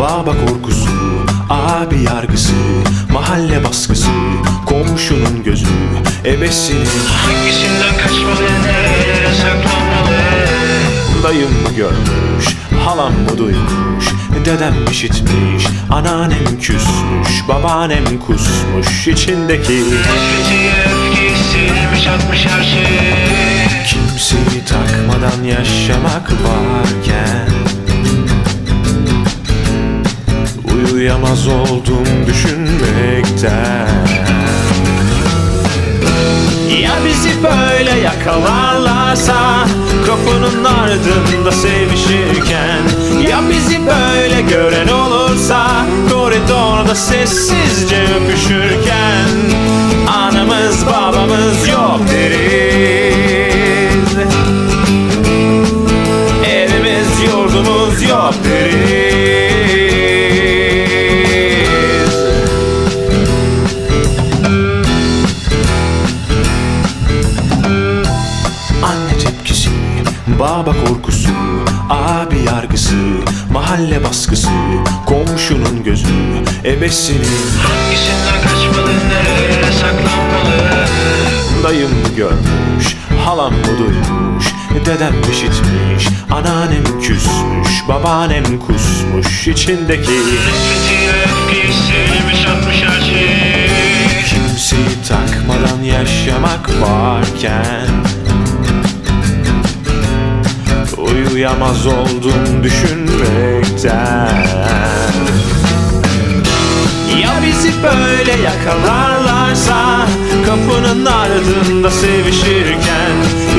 Baba korkusu, abi yargısı Mahalle baskısı, komşunun gözü Ebesinin Hangisinden kaçmalı, nerelere saklanmalı? Dayım mı görmüş, halam mı duymuş Dedem işitmiş, anneannem küsmüş Babaannem kusmuş içindeki Nefreti, öfkeyi silmiş atmış her şeyi Kimseyi takmadan yaşamak varken Uyuyamaz oldum düşünmekten. Ya bizi böyle yakalarlarsa Kapının ardında sevişirken. Ya bizi böyle gören olursa Koridorda sessizce öpüşürken. Anamız babamız yok deriz baba korkusu, abi yargısı, mahalle baskısı, komşunun gözü, ebesinin. Hangisinden kaçmalı nerelere saklanmalı? Dayım görmüş, halam mı duymuş Dedem işitmiş, anneannem küsmüş Babaannem kusmuş içindeki Nefreti öfkeyi silmiş atmış her şey Kimseyi takmadan yaşamak varken Uyuyamaz oldum düşünmekten. Ya bizi böyle yakalarlarsa Kapının ardında sevişirken.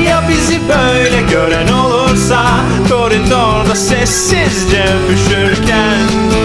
Ya bizi böyle gören olursa Koridorda sessizce öpüşürken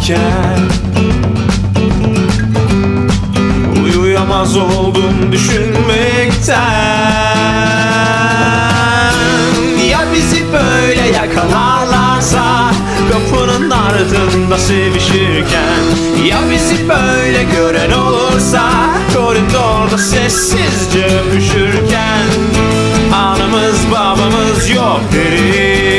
varken Uyuyamaz oldum düşünmekten Ya bizi böyle yakalarlarsa Kapının ardında sevişirken Ya bizi böyle gören olursa Koridorda sessizce öpüşürken Anamız babamız yok deriz